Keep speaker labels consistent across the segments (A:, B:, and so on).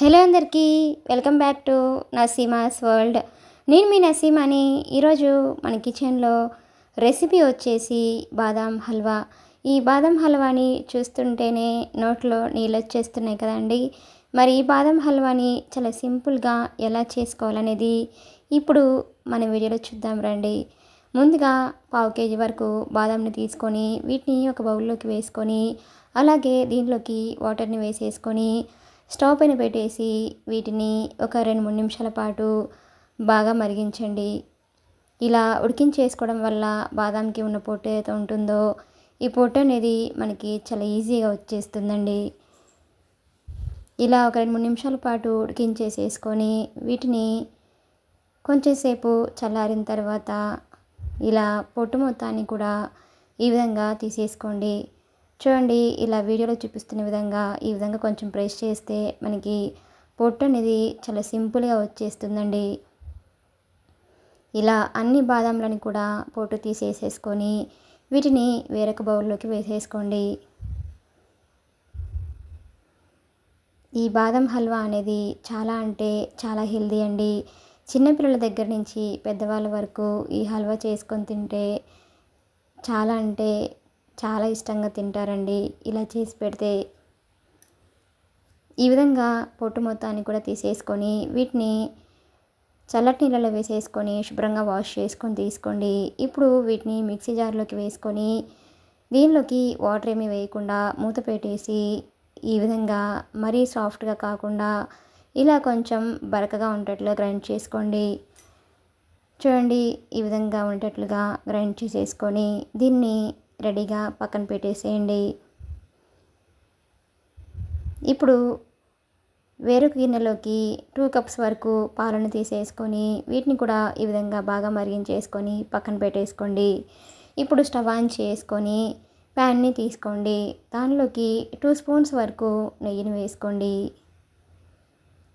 A: Hello అందరికీ welcome back to Naseema's world. నేను మీ నసీమాని. ఈరోజు మన కిచెన్లో రెసిపీ వచ్చేసి బాదాం హల్వా. ఈ బాదం హల్వాని చూస్తుంటేనే నోట్లో నీళ్ళు వచ్చేస్తున్నాయి కదండి. మరి ఈ బాదం హల్వాని చాలా సింపుల్గా ఎలా చేసుకోవాలనేది ఇప్పుడు మన వీడియోలో చూద్దాం రండి. ముందుగా పావు కేజీ వరకు బాదంని తీసుకొని వీటిని ఒక బౌల్లోకి వేసుకొని అలాగే దీంట్లోకి వాటర్ని వేసేసుకొని స్టవ్ పైన పెట్టేసి వీటిని ఒక రెండు మూడు నిమిషాల పాటు బాగా మరిగించండి. ఇలా ఉడికించేసుకోవడం వల్ల బాదాంకి ఉన్న పొట్టు ఏదైతే ఉంటుందో ఈ పొట్టు అనేది మనకి చాలా ఈజీగా వచ్చేస్తుందండి. ఇలా ఒక రెండు మూడు నిమిషాల పాటు ఉడికించేసేసుకొని వీటిని కొంచెంసేపు చల్లారిన తర్వాత ఇలా పొట్టు మొత్తాన్ని కూడా ఈ విధంగా తీసేసుకోండి. చూడండి ఇలా వీడియోలో చూపిస్తున్న విధంగా ఈ విధంగా కొంచెం ప్రెస్ చేస్తే మనకి పొట్టు అనేది చాలా సింపుల్గా వచ్చేస్తుందండి. ఇలా అన్ని బాదంలను కూడా పొట్టు తీసేసేసుకొని వీటిని వేరొక బౌల్లోకి వేసేసుకోండి. ఈ బాదం హల్వా అనేది చాలా అంటే చాలా హెల్దీ అండి. చిన్నపిల్లల దగ్గర నుంచి పెద్దవాళ్ళ వరకు ఈ హల్వా చేసుకొని తింటే చాలా అంటే చాలా ఇష్టంగా తింటారండి. ఇలా చేసి పెడితే ఈ విధంగా పొట్టు మొత్తాన్ని కూడా తీసేసుకొని వీటిని చల్లటి నీళ్ళలో వేసేసుకొని శుభ్రంగా వాష్ చేసుకొని తీసుకోండి. ఇప్పుడు వీటిని మిక్సీ జార్లోకి వేసుకొని దీనిలోకి వాటర్ ఏమీ వేయకుండా మూత పెట్టేసి ఈ విధంగా మరీ సాఫ్ట్గా కాకుండా ఇలా కొంచెం బరకగా ఉండేట్లు గ్రైండ్ చేసుకోండి. చూడండి ఈ విధంగా ఉండేటట్లుగా గ్రైండ్ చేసేసుకొని దీన్ని రెడీగా పక్కన పెట్టేసేయండి. ఇప్పుడు వేరొక గిన్నెలోకి టూ కప్స్ వరకు పాలను తీసేసుకొని వీటిని కూడా ఈ విధంగా బాగా మరిగించేసుకొని పక్కన పెట్టేసుకోండి. ఇప్పుడు స్టవ్ ఆన్ చేసుకొని ప్యాన్ని తీసుకోండి. దానిలోకి టూ స్పూన్స్ వరకు నెయ్యిని వేసుకోండి.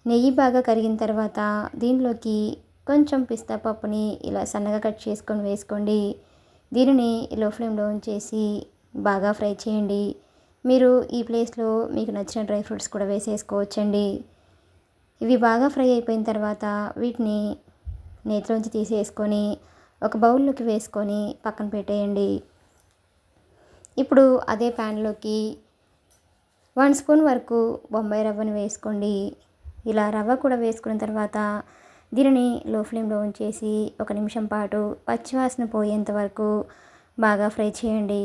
A: నెయ్యి బాగా కరిగిన తర్వాత దీనిలోకి కొంచెం పిస్తా పప్పుని ఇలా సన్నగా కట్ చేసుకొని వేసుకోండి. దీనిని లో ఫ్లేమ్లో ఉంచేసి బాగా ఫ్రై చేయండి. మీరు ఈ ప్లేస్లో మీకు నచ్చిన డ్రై ఫ్రూట్స్ కూడా వేసేసుకోవచ్చండి. ఇవి బాగా ఫ్రై అయిపోయిన తర్వాత వీటిని నేతిలోంచి తీసేసుకొని ఒక బౌల్లోకి వేసుకొని పక్కన పెట్టేయండి. ఇప్పుడు అదే ప్యాన్లోకి వన్ స్పూన్ వరకు బొంబాయి రవ్వను వేసుకోండి. ఇలా రవ్వ కూడా వేసుకున్న తర్వాత దీనిని లో ఫ్లేమ్లో ఉంచేసి ఒక నిమిషం పాటు పచ్చివాసన పోయేంత వరకు బాగా ఫ్రై చేయండి.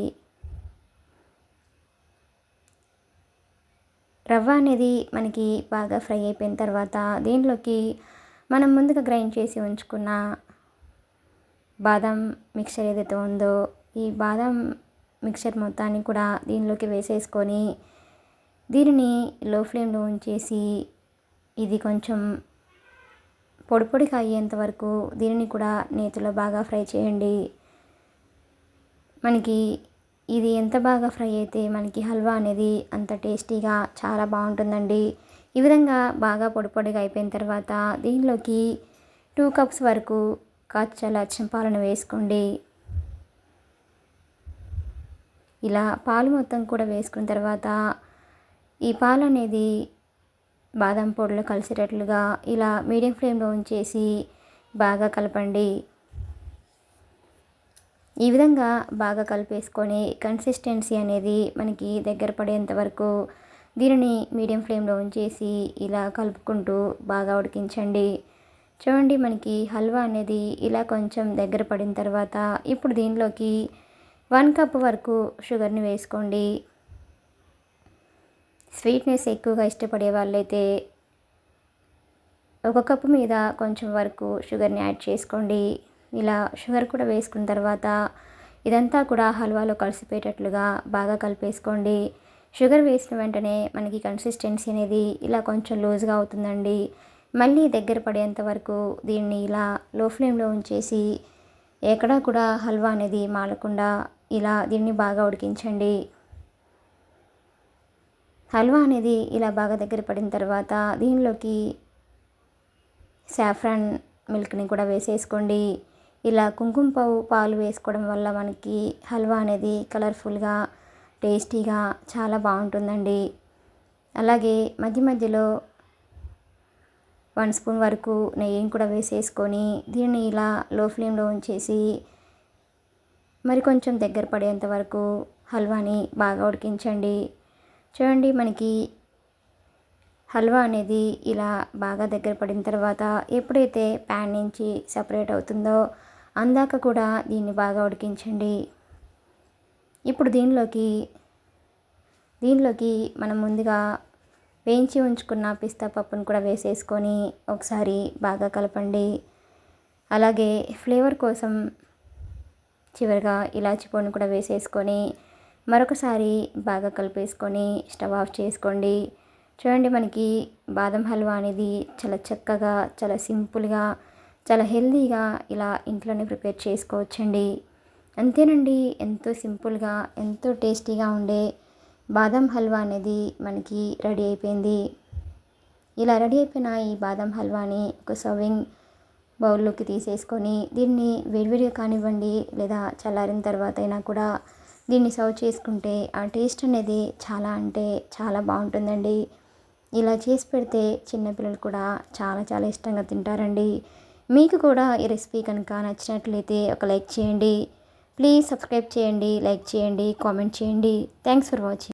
A: రవ్వ అనేది మనకి బాగా ఫ్రై అయిపోయిన తర్వాత దీంట్లోకి మనం ముందుగా గ్రైండ్ చేసి ఉంచుకున్న బాదం మిక్చర్ ఏదైతే ఉందో ఈ బాదం మిక్చర్ మొత్తాన్ని కూడా దీనిలోకి వేసేసుకొని దీనిని లో ఫ్లేమ్లో ఉంచేసి ఇది కొంచెం పొడి పొడిగా అయ్యేంత వరకు దీనిని కూడా నేతిలో బాగా ఫ్రై చేయండి. మనకి ఇది ఎంత బాగా ఫ్రై అయితే మనకి హల్వా అనేది అంత టేస్టీగా చాలా బాగుంటుందండి. ఈ విధంగా బాగా పొడి పొడిగా అయిపోయిన తర్వాత దీనిలోకి టూ కప్స్ వరకు కాచల పాలను వేసుకోండి. ఇలా పాలు మొత్తం కూడా వేసుకున్న తర్వాత ఈ పాలు అనేది బాదం పొడులు కలిసేటట్లుగా ఇలా మీడియం ఫ్లేమ్లో ఉంచేసి బాగా కలపండి. ఈ విధంగా బాగా కలిపేసుకొని కన్సిస్టెన్సీ అనేది మనకి దగ్గర పడేంత వరకు దీనిని మీడియం ఫ్లేమ్లో ఉంచేసి ఇలా కలుపుకుంటూ బాగా ఉడికించండి. చూడండి మనకి హల్వా అనేది ఇలా కొంచెం దగ్గర పడిన తర్వాత ఇప్పుడు దీనిలోకి వన్ కప్ వరకు షుగర్ని వేసుకోండి. స్వీట్నెస్ ఎక్కువగా ఇష్టపడే వాళ్ళైతే ఒక కప్పు మీద కొంచెం వరకు షుగర్ని యాడ్ చేసుకోండి. ఇలా షుగర్ కూడా వేసుకున్న తర్వాత ఇదంతా కూడా హల్వాలో కలిసిపోయేటట్లుగా బాగా కలిపేసుకోండి. షుగర్ వేసిన వెంటనే మనకి కన్సిస్టెన్సీ అనేది ఇలా కొంచెం లూజ్గా అవుతుందండి. మళ్ళీ దగ్గర పడేంత వరకు దీన్ని ఇలా లో ఫ్లేమ్లో ఉంచేసి ఎక్కడా కూడా హల్వా అనేది మాలకుండా ఇలా దీన్ని బాగా ఉడికించండి. హల్వా అనేది ఇలా బాగా దగ్గర పడిన తర్వాత దీనిలోకి సాఫ్రాన్ మిల్క్ని కూడా వేసేసుకోండి. ఇలా కుంకుమ పావు పాలు వేసుకోవడం వల్ల మనకి హల్వా అనేది కలర్ఫుల్గా టేస్టీగా చాలా బాగుంటుందండి. అలాగే మధ్య మధ్యలో వన్ స్పూన్ వరకు నెయ్యిని కూడా వేసేసుకొని దీన్ని ఇలా లో ఫ్లేమ్లో ఉంచేసి మరి కొంచెం దగ్గర పడేంత వరకు హల్వాని బాగా ఉడికించండి. చూడండి మనకి హల్వా అనేది ఇలా బాగా దగ్గర పడిన తర్వాత ఎప్పుడైతే ప్యాన్ నుంచి సపరేట్ అవుతుందో అందాక కూడా దీన్ని బాగా ఉడికించండి. ఇప్పుడు దీనిలోకి దీనిలోకి మనం ముందుగా వేయించి ఉంచుకున్న పిస్తా పప్పును కూడా వేసేసుకొని ఒకసారి బాగా కలపండి. అలాగే ఫ్లేవర్ కోసం చివరిగా ఇలాచి పొడిని కూడా వేసేసుకొని మరొకసారి బాగా కలిపేసుకొని స్టవ్ ఆఫ్ చేసుకోండి. చూడండి మనకి బాదం హల్వా అనేది చాలా చక్కగా చాలా సింపుల్గా చాలా హెల్తీగా ఇలా ఇంట్లోనే ప్రిపేర్ చేసుకోవచ్చండి. అంతేనండి ఎంతో సింపుల్గా ఎంతో టేస్టీగా ఉండే బాదం హల్వా అనేది మనకి రెడీ అయిపోయింది. ఇలా రెడీ అయిపోయిన ఈ బాదం హల్వాని ఒక సర్వింగ్ బౌల్లోకి తీసేసుకొని దీన్ని వేడివేడిగా కానివ్వండి లేదా చల్లారిన తర్వాత అయినా కూడా దీన్ని సర్వ్ చేసుకుంటే ఆ టేస్ట్ అనేది చాలా అంటే చాలా బాగుంటుందండి. ఇలా చేసి పెడితే చిన్నపిల్లలు కూడా చాలా చాలా ఇష్టంగా తింటారండి. మీకు కూడా ఈ రెసిపీ కనుక నచ్చినట్లయితే ఒక లైక్ చేయండి. ప్లీజ్ సబ్స్క్రైబ్ చేయండి లైక్ చేయండి కామెంట్ చేయండి. Thanks for watching.